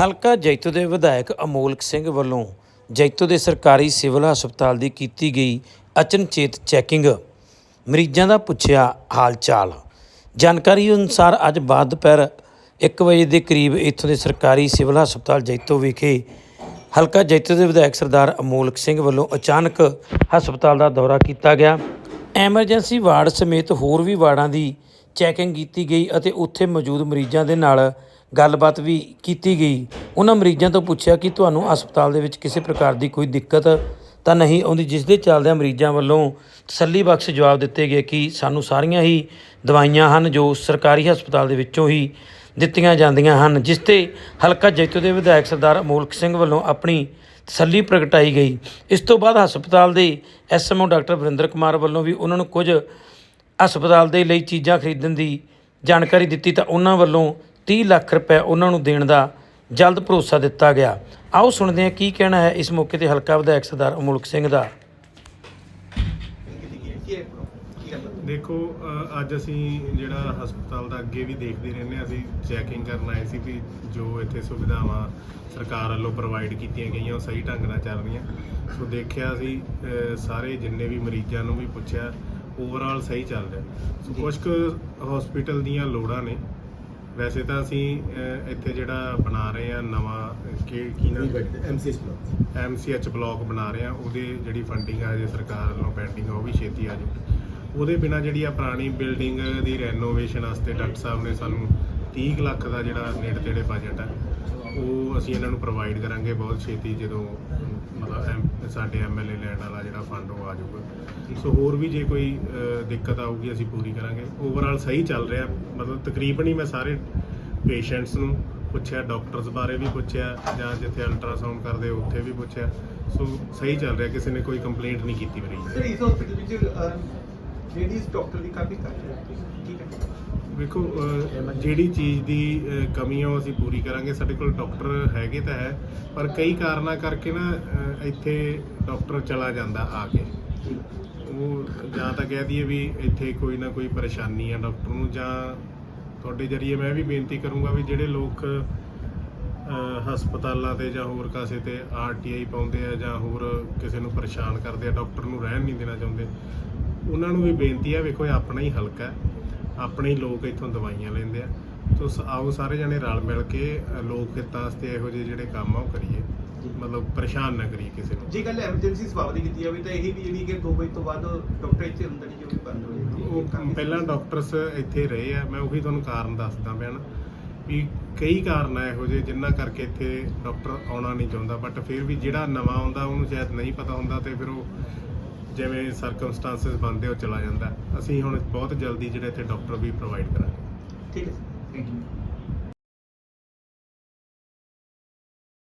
ਹਲਕਾ ਜੈਤੋ ਦੇ ਵਿਧਾਇਕ ਅਮੋਲਕ ਸਿੰਘ ਵੱਲੋਂ ਜੈਤੋ ਦੇ ਸਰਕਾਰੀ ਸਿਵਲ ਹਸਪਤਾਲ ਦੀ ਕੀਤੀ ਗਈ ਅਚਨਚੇਤ ਚੈਕਿੰਗ। ਮਰੀਜ਼ਾਂ ਦਾ ਪੁੱਛਿਆ ਹਾਲ ਚਾਲ ਜਾਣਕਾਰੀ ਅਨੁਸਾਰ ਅੱਜ ਬਾਅਦ ਦੁਪਹਿਰ 1 ਵਜੇ ਦੇ ਕਰੀਬ ਇੱਥੋਂ ਦੇ ਸਰਕਾਰੀ ਸਿਵਲ ਹਸਪਤਾਲ ਜੈਤੋ ਵਿਖੇ ਹਲਕਾ ਜੈਤੋ ਦੇ ਵਿਧਾਇਕ ਸਰਦਾਰ ਅਮੋਲਕ ਸਿੰਘ ਵੱਲੋਂ ਅਚਾਨਕ ਹਸਪਤਾਲ ਦਾ ਦੌਰਾ ਕੀਤਾ ਗਿਆ। ਐਮਰਜੈਂਸੀ ਵਾਰਡ ਸਮੇਤ ਹੋਰ ਵੀ ਵਾਰਡਾਂ ਦੀ ਚੈਕਿੰਗ ਕੀਤੀ ਗਈ ਅਤੇ ਉੱਥੇ ਮੌਜੂਦ ਮਰੀਜ਼ਾਂ ਦੇ ਨਾਲ ਗੱਲਬਾਤ ਵੀ ਕੀਤੀ ਗਈ। ਉਹਨਾਂ ਮਰੀਜ਼ਾਂ ਤੋਂ ਪੁੱਛਿਆ ਕਿ ਤੁਹਾਨੂੰ ਹਸਪਤਾਲ ਦੇ ਵਿੱਚ ਕਿਸੇ ਪ੍ਰਕਾਰ ਦੀ ਕੋਈ ਦਿੱਕਤ ਤਾਂ ਨਹੀਂ ਆਉਂਦੀ, ਜਿਸ ਦੇ ਚੱਲਦਿਆਂ ਮਰੀਜ਼ਾਂ ਵੱਲੋਂ ਤਸੱਲੀ ਬਖਸ਼ ਜਵਾਬ ਦਿੱਤੇ ਗਏ ਕਿ ਸਾਨੂੰ ਸਾਰੀਆਂ ਹੀ ਦਵਾਈਆਂ ਹਨ ਜੋ ਸਰਕਾਰੀ ਹਸਪਤਾਲ ਦੇ ਵਿੱਚੋਂ ਹੀ ਦਿੱਤੀਆਂ ਜਾਂਦੀਆਂ ਹਨ, ਜਿਸ ਤੇ ਹਲਕਾ ਜੈਤੋ ਦੇ ਵਿਧਾਇਕ ਸਰਦਾਰ ਅਮੋਲਕ ਸਿੰਘ ਵੱਲੋਂ ਆਪਣੀ ਤਸੱਲੀ ਪ੍ਰਗਟਾਈ ਗਈ। ਇਸ ਤੋਂ ਬਾਅਦ ਹਸਪਤਾਲ ਦੇ ਐਸਐਮਓ ਡਾਕਟਰ ਵਰਿੰਦਰ ਕੁਮਾਰ ਵੱਲੋਂ ਵੀ ਉਹਨਾਂ ਨੂੰ ਕੁਝ ਹਸਪਤਾਲ ਦੇ ਲਈ ਚੀਜ਼ਾਂ ਖਰੀਦਣ ਦੀ ਜਾਣਕਾਰੀ ਦਿੱਤੀ ਤਾਂ ਉਹਨਾਂ ਵੱਲੋਂ 30 ਲੱਖ ਰੁਪਏ ਉਹਨਾਂ ਨੂੰ ਦੇਣ ਦਾ ਜਲਦ ਭਰੋਸਾ ਦਿੱਤਾ ਗਿਆ। ਆਓ ਸੁਣਦੇ ਹਾਂ ਕੀ ਕਹਿਣਾ ਹੈ ਇਸ ਮੌਕੇ ਤੇ ਹਲਕਾ ਵਿਧਾਇਕ ਸਰਦਾਰ ਅਮੋਲਕ ਸਿੰਘ ਦਾ। ਦੇਖੋ ਅੱਜ ਅਸੀਂ ਜਿਹੜਾ ਹਸਪਤਾਲ ਦਾ ਅੱਗੇ ਵੀ ਦੇਖਦੇ ਰਹਿੰਦੇ ਹਾਂ, ਅਸੀਂ ਚੈਕਿੰਗ ਕਰਨ ਆਏ ਸੀ ਵੀ ਜੋ ਇੱਥੇ ਸੁਵਿਧਾਵਾਂ ਸਰਕਾਰ ਵੱਲੋਂ ਪ੍ਰੋਵਾਈਡ ਕੀਤੀਆਂ ਗਈਆਂ, ਉਹ ਸਹੀ ਢੰਗ ਨਾਲ ਚੱਲ ਰਹੀਆਂ। ਸੋ ਦੇਖਿਆ ਅਸੀਂ ਸਾਰੇ ਜਿੰਨੇ ਵੀ ਮਰੀਜ਼ਾਂ ਨੂੰ ਵੀ ਪੁੱਛਿਆ ਓਵਰਆਲ ਸਹੀ ਚੱਲ ਰਿਹਾ। ਸੋ ਕੁਝ ਕੁ ਹਸਪੀਟਲ ਦੀਆਂ ਲੋੜਾਂ ਨੇ ਵੈਸੇ ਤਾਂ ਅਸੀਂ ਇੱਥੇ ਜਿਹੜਾ ਬਣਾ ਰਹੇ ਆ ਨਵਾਂ ਕੀ ਕੀ ਨਾਮ? ਐਮਸੀਐਸ ਬਲਾਕ ਐਮਸੀਐਚ ਬਲਾਕ ਬਣਾ ਰਹੇ ਆ ਉਹਦੇ ਜਿਹੜੀ ਫੰਡਿੰਗ ਆ ਜੇ ਸਰਕਾਰ ਵੱਲੋਂ ਪੈਂਡਿੰਗ ਆ ਉਹ ਵੀ ਛੇਤੀ ਆ ਜਾਊਗੀ ਉਹਦੇ ਬਿਨਾ ਜਿਹੜੀ ਆ ਪੁਰਾਣੀ ਬਿਲਡਿੰਗ ਦੀ ਰੈਨੋਵੇਸ਼ਨ ਵਾਸਤੇ ਡਾਕਟਰ ਸਾਹਿਬ ਨੇ ਸਾਨੂੰ 30 ਕੁ ਲੱਖ ਦਾ ਜਿਹੜਾ ਨੇੜੇ ਤੇੜੇ ਬਜਟ ਆ। ਉਹ ਅਸੀਂ ਇਹਨਾਂ ਨੂੰ ਪ੍ਰੋਵਾਈਡ ਕਰਾਂਗੇ ਬਹੁਤ ਛੇਤੀ ਜਦੋਂ ਮਤਲਬ ਐਮ- ਸਾਡੇ ਐਮਐਲਏ ਲੈਣ ਵਾਲਾ ਜਿਹੜਾ ਫੰਡ ਉਹ ਆ ਜਾਊਗਾ। ਸੋ ਹੋਰ ਵੀ ਜੇ ਕੋਈ ਅ, ਦਿੱਕਤ ਆਊਗੀ ਅਸੀਂ ਪੂਰੀ ਕਰਾਂਗੇ। ਓਵਰਆਲ ਸਹੀ ਚੱਲ ਰਿਹਾ। ਮਤਲਬ ਤਕਰੀਬਨ ਹੀ ਮੈਂ ਸਾਰੇ ਪੇਸ਼ੈਂਟਸ ਨੂੰ ਪੁੱਛਿਆ ਡਾਕਟਰਸ ਬਾਰੇ ਵੀ ਪੁੱਛਿਆ ਜਾਂ ਜਿੱਥੇ ਅਲਟਰਾਸਾਊਂਡ ਕਰਦੇ ਉੱਥੇ ਵੀ ਪੁੱਛਿਆ। ਸੋ ਸਹੀ ਚੱਲ ਰਿਹਾ। ਕਿਸੇ ਨੇ ਕੋਈ ਕੰਪਲੇਂਟ ਨਹੀਂ ਕੀਤੀ ਮਰੀਜ਼ ਸਰ ਇਸ ਹਸਪੀਟਲ ਵਿੱਚ ਲੇਡੀਜ਼ ਡਾਕਟਰ ਦੀ ਕਾਫੀ ਘੱਟ ਹੈ ਠੀਕ ਹੈ। ਵੇਖੋ ਅਹ, ਜਿਹੜੀ ਚੀਜ਼ ਦੀ ਅਹ, ਕਮੀ ਆ ਉਹ ਅਸੀਂ ਪੂਰੀ ਕਰਾਂਗੇ। ਸਾਡੇ ਕੋਲ ਡਾਕਟਰ ਹੈਗੇ ਤਾਂ ਹੈ ਪਰ ਕਈ ਕਾਰਨਾਂ ਕਰਕੇ ਨਾ ਅਹ, ਇੱਥੇ ਡਾਕਟਰ ਚਲਾ ਜਾਂਦਾ ਆ ਕੇ। ਉਹ ਜਾਂ ਤਾਂ ਕਹਿ ਦਈਏ ਵੀ ਇੱਥੇ ਕੋਈ ਨਾ ਕੋਈ ਪਰੇਸ਼ਾਨੀ ਆ ਡਾਕਟਰ ਨੂੰ ਜਾਂ ਤੁਹਾਡੇ ਜਰੀਏ ਮੈਂ ਵੀ ਬੇਨਤੀ ਕਰੂੰਗਾ ਵੀ ਜਿਹੜੇ ਲੋਕ ਅਹ, ਹਸਪਤਾਲਾਂ ਤੇ ਜਾਂ ਹੋਰ ਕਾਸੇ ਤੇ ਆਰਟੀਆਈ ਪਾਉਂਦੇ ਆ ਜਾਂ ਹੋਰ ਕਿਸੇ ਨੂੰ ਪਰੇਸ਼ਾਨ ਕਰਦੇ ਆ ਡਾਕਟਰ ਨੂੰ ਰਹਿਣ ਨਹੀਂ ਦੇਣਾ ਚਾਹੁੰਦੇ। ਉਹਨਾਂ ਨੂੰ ਵੀ ਬੇਨਤੀ ਆ ਵੇਖੋ ਇਹ ਆਪਣਾ ਹੀ ਹਲਕਾ ਹੈ ਆਪਣੇ ਹੀ ਲੋਕ ਇੱਥੋਂ ਦਵਾਈਆਂ ਲੈਂਦੇ ਆ। ਸ- ਆਓ ਸਾਰੇ ਜਣੇ ਰਲ ਮਿਲ ਕੇ ਲੋਕ ਹਿੱਤਾਂ ਵਾਸਤੇ ਇਹੋ ਜਿਹੇ ਜਿਹੜੇ ਕੰਮ ਆ ਉਹ ਕਰੀਏ। ਮਤਲਬ ਪਰੇਸ਼ਾਨ ਨਾ ਕਰੀਏ ਕਿਸੇ ਨੂੰ। ਜੇ ਗੱਲ ਐਮਰਜੈਂਸੀ ਸੇਵਾਵਾਂ ਦੀ ਕੀਤੀ ਜਾਵੇ ਤਾਂ ਇਹ ਵੀ ਜਿਹੜੀ ਕਿ 2 ਵਜੇ ਤੋਂ ਬਾਅਦ ਡਾਕਟਰ ਇੱਥੇ ਅੰਦਰ ਨਹੀਂ ਜੋ ਵੀ ਬੰਦ ਹੋ ਜਾਂਦੀ ਹੈ ਪਹਿਲਾਂ ਡਾਕਟਰਸ ਇੱਥੇ ਰਹੇ ਆ ਮੈਂ ਉਹੀ ਤੁਹਾਨੂੰ ਕਾਰਨ ਦੱਸਦਾ ਪਿਆ ਨਾ ਵੀ ਕਈ ਕਾਰਨ ਆ ਇਹੋ ਜਿਹੇ ਜਿਨ੍ਹਾਂ ਕਰਕੇ ਇੱਥੇ ਡਾਕਟਰ ਆਉਣਾ ਨਹੀਂ ਚਾਹੁੰਦਾ ਬਟ ਫਿਰ ਵੀ ਜਿਹੜਾ ਨਵਾਂ ਆਉਂਦਾ ਉਹਨੂੰ ਸ਼ਾਇਦ ਨਹੀਂ ਪਤਾ ਹੁੰਦਾ ਤੇ ਫਿਰ ਉਹ ਜਿਵੇਂ ਸਰਕਮਸਟੈਂਸਸ ਬਣਦੇ ਉਹ ਚਲਾ ਜਾਂਦਾ। ਅਸੀਂ ਹੁਣ ਬਹੁਤ ਜਲਦੀ ਜਿਹੜੇ ਇੱਥੇ ਡਾਕਟਰ ਵੀ ਪ੍ਰੋਵਾਈਡ ਕਰਾਂਗੇ। ਠੀਕ ਹੈ ਥੈਂਕ ਯੂ